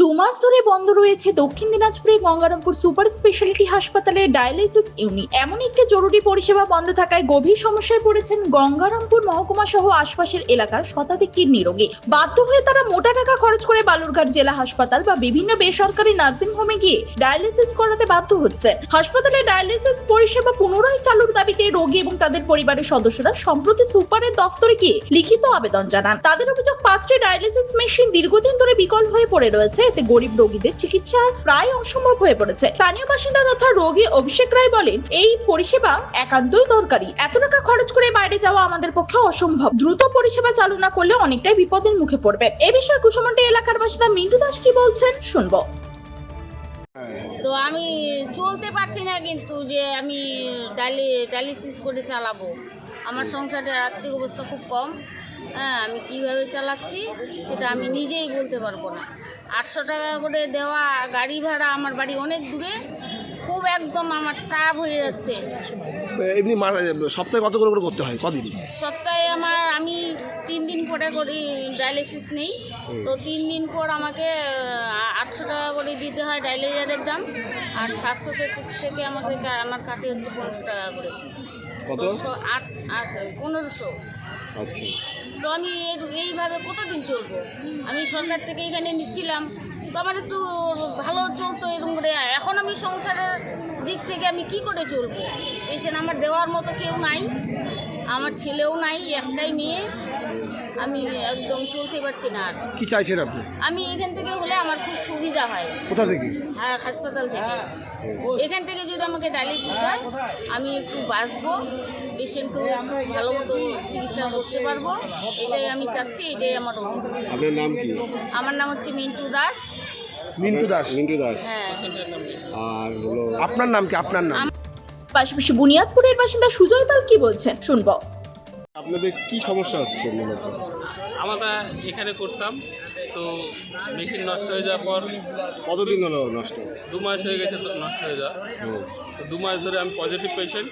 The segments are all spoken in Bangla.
দু মাস ধরে বন্ধ রয়েছে দক্ষিণ দিনাজপুরে গঙ্গারামপুর সুপার স্পেশালিটি হাসপাতালে ডায়ালিসিস ইউনিট। এমন একটি জরুরি পরিষেবা বন্ধ থাকায় গভীর সমস্যায় পড়েছেন গঙ্গারামপুর মহকুমা সহ আশপাশের এলাকার শতাধিক কিডনি রোগী। বাধ্য হয়ে তারা মোটা টাকা খরচ করে বালুরঘাট জেলা হাসপাতাল বা বিভিন্ন বেসরকারি নার্সিং হোমে গিয়ে ডায়ালিসিস করাতে বাধ্য হচ্ছে হাসপাতালে ডায়ালিসিস পরিষেবা পুনরায় চালুর দাবিতে রোগী এবং তাদের পরিবারের সদস্যরা সম্প্রতি সুপারের দফতরে গিয়ে লিখিত আবেদন জানান। তাদের অভিযোগ, পাঁচটি ডায়ালিসিস মেশিন দীর্ঘদিন ধরে বিকল হয়ে পড়ে রয়েছে। এতে গরিব রোগীদের চিকিৎসা প্রায় অসম্ভব হয়ে পড়েছে। স্থানীয় বাসিন্দা তথা রোগী অভিষেক রায় বলেন, এই পরিষেবা একান্তই দরকারি। এত টাকা খরচ করে বাইরে যাওয়া আমাদের পক্ষে অসম্ভব। দ্রুত পরিষেবা চালু না করলে অনেকটাই বিপদের মুখে পড়বে। এ বিষয়ে কুসুমন্ডি এলাকার বাসিন্দা মিন্টু দাস কি বলছেন, শুনব। তো আমি চলতে পারছি না কিন্তু যে আমি ডালি ডায়ালিসিস করে চালাবো। আমার সংসারের আর্থিক অবস্থা খুব কম। হ্যাঁ আমি কীভাবে চালাচ্ছি সেটা আমি নিজেই বলতে পারব না। আটশো টাকা করে দেওয়া গাড়ি ভাড়া আমার বাড়ি অনেক দূরে খুব একদম আমার টাপ হয়ে যাচ্ছে। এমনি সপ্তাহে কত করে করে করতে হয়? কদিন? সপ্তাহে আমার আমি তিন দিন পরে করি ডায়ালিসিস নেই। তো তিন দিন পর আমাকে আটশো টাকা করে দিতে হয় ডায়ালিজারের দাম আর সাতশো থেকে আমাকে আমার কাটে হচ্ছে পনেরোশো টাকা করে। কত? আট আট পনেরোশো। আচ্ছা। তো আমি এর- এইভাবে কতদিন চলবো? আমি সরকার থেকে এখানে নিচ্ছিলাম। তো আমার একটু ভালো চলতো এরকম করে। এখন আমি সংসারের দিক থেকে আমি কি করে চলবো? পেশেন্ট আমার দেওয়ার মতো কেউ নাই আমার ছেলেও নাই একটাই মেয়ে। আমি একদম চলতে পারছি না আর। কি চাইছেন আপনি? আমি এখান থেকে হলে আমার খুব সুবিধা হয়। কোথা থেকে? হ্যাঁ হাসপাতাল থেকে। এখান থেকে যদি আমাকে ডায়ালিসিস হয় আমি একটু বাঁচবো পেশেন্টকেও একটু ভালো মতো চিকিৎসা করতে পারব। এটাই আমি চাচ্ছি এটাই আমার অনুরোধ। আপনার নাম কি? আমার নাম হচ্ছে মিন্টু দাস। মিন্টু দাস। মিন্টু দাস। হ্যাঁ আর হলো আপনার নাম কি? আপনার নাম? পাশাপাশি বুনিয়াদপুরের বাসিন্দা সুজয় পাল কি বলছেন? শুনব। আপনাদের কি সমস্যা হচ্ছে মূলত? আমরা এখানে করতাম। তো মেশিন নষ্ট হয়ে যাওয়ার পর কতদিন হলো নষ্ট? দু মাস হয়ে গেছে তো নষ্ট হয়ে যাওয়া। তো দু মাস ধরে আমি পজিটিভ পেশেন্ট।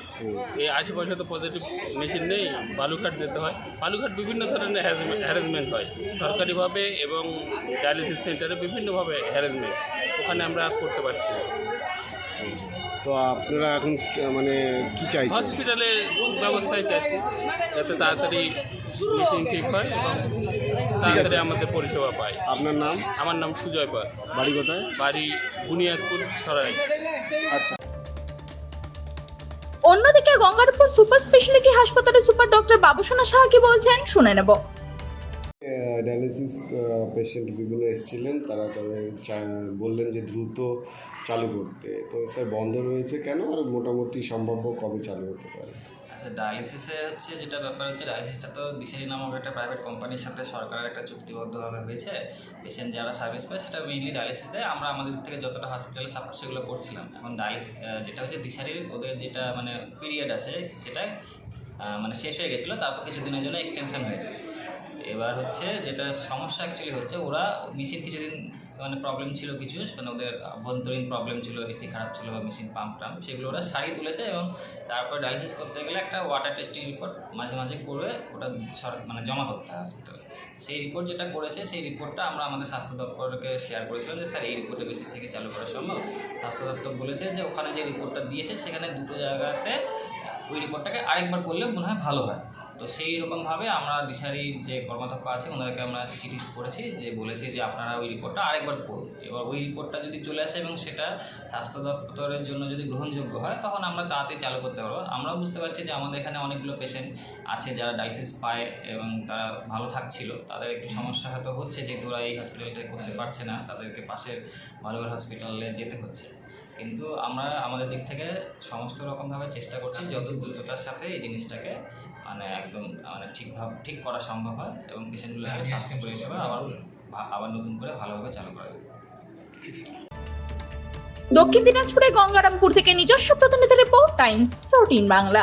এই আশেপাশে তো পজিটিভ মেশিন নেই বালুঘাট যেতে হয়। বালুঘাট বিভিন্ন ধরনের হ্যারেসমেন্ট হয়। সরকারিভাবে এবং ডায়ালিসিস সেন্টারে বিভিন্নভাবে হ্যারেসমেন্ট ওখানে আমরা করতে পারছি না। তো আপনারা এখন মানে কি চাইছেন? হসপিটালে ব্যবস্থায় চাইছি যাতে তাড়াতাড়ি মেশিন ঠিক হয়? এবং তাড়াতাড়ি আমাদের পরিষেবা পাই। আপনার নাম? আমার নাম সুজয় পাল। বাড়ি কোথায়? বাড়ি বুনিয়াদপুর সরাই। আচ্ছা। অন্যদিকে গঙ্গারপুর সুপার স্পেশালিটি হাসপাতালের সুপার ডক্টর বাবুসোনা সাহা কি বলছেন? শুনে নেব। ডায়ালিসিস পেশেন্ট বিভিন্ন এসেছিলেন তারা তাদের বললেন যে দ্রুত চালু করতে। তো স্যার বন্ধ রয়েছে কেন? আর মোটামুটি সম্ভাব্য কবে চালু হতে পারে? আচ্ছা ডায়ালিসিসে হচ্ছে যেটা ব্যাপার হচ্ছে ডায়ালিসিসটা তো বিশারি নামক একটা প্রাইভেট কোম্পানির সাথে সরকারের একটা চুক্তিবদ্ধভাবে হয়েছে। পেশেন্ট যারা সার্ভিস পায়, সেটা মেইনলি ডায়ালিসিস দেয়। আমরা আমাদের থেকে যতটা হসপিটালে সাপোর্ট সেগুলো করছিলাম। এখন ডায়ালিসিস যেটা হচ্ছে দিশারির, ওদের যেটা মানে পিরিয়ড আছে সেটা মানে শেষ হয়ে গেছিল। তারপর কিছুদিনের জন্য এক্সটেনশন হয়েছে। এবার হচ্ছে যেটা সমস্যা অ্যাকচুয়ালি হচ্ছে, ওরা মেশিন কিছুদিন মানে প্রবলেম ছিল কিছু মানে ওদের অভ্যন্তরীণ প্রবলেম ছিল এসি খারাপ ছিল বা মেশিন পাম্প টাম্প, সেগুলো ওরা সারিয়ে তুলেছে এবং তারপর ডায়ালিসিস করতে গেলে একটা ওয়াটার টেস্টিং রিপোর্ট মাঝে মাঝে করে ওটা মানে জমা করতে হয় হসপিটালে সেই রিপোর্ট যেটা করেছে, সেই রিপোর্টটা আমরা আমাদের স্বাস্থ্য দপ্তরকে শেয়ার করেছিলাম যে, স্যার, এই রিপোর্টে বেশি থেকে চালু করা সম্ভব? স্বাস্থ্য দপ্তর বলেছে যে, ওখানে যে রিপোর্টটা দিয়েছে, সেখানে দুটো জায়গাতে ওই রিপোর্টটাকে আরেকবার করলে মনে হয় ভালো হয়। তো সেই রকমভাবে আমরা দিশারির যে কর্মাধ্যক্ষ আছে ওনাদেরকে আমরা চিঠি করেছি যে বলেছি যে আপনারা ওই রিপোর্টটা আরেকবার করুন এবার ওই রিপোর্টটা যদি চলে আসে এবং সেটা স্বাস্থ্য দপ্তরের জন্য যদি গ্রহণযোগ্য হয় তখন আমরা তাড়াতাড়ি চালু করতে পারব। আমরাও বুঝতে পারছি যে আমাদের এখানে অনেকগুলো পেশেন্ট আছে যারা ডায়ালিসিস পায় এবং তারা ভালো থাকছিল। তাদের একটু সমস্যা হয়তো হচ্ছে যেহেতু ওরা এই হসপিটালটা করতে পারছে না তাদেরকে পাশের বালুঘাট হসপিটালে যেতে হচ্ছে। কিন্তু আমরা আমাদের দিক থেকে সমস্ত রকমভাবে চেষ্টা করছি যত দ্রুততার সাথে এই জিনিসটাকে মানে একদম মানে ঠিকভাবে ঠিক করা সম্ভব হয় এবং পেশেন্টগুলোকে স্বাস্থ্য পরিষেবা আবার আবার নতুন করে ভালোভাবে চালু করা যায় দক্ষিণ দিনাজপুরে গঙ্গারামপুর থেকে নিজস্ব প্রতিনিধি রিপোর্ট টাইমস প্রোটিন বাংলা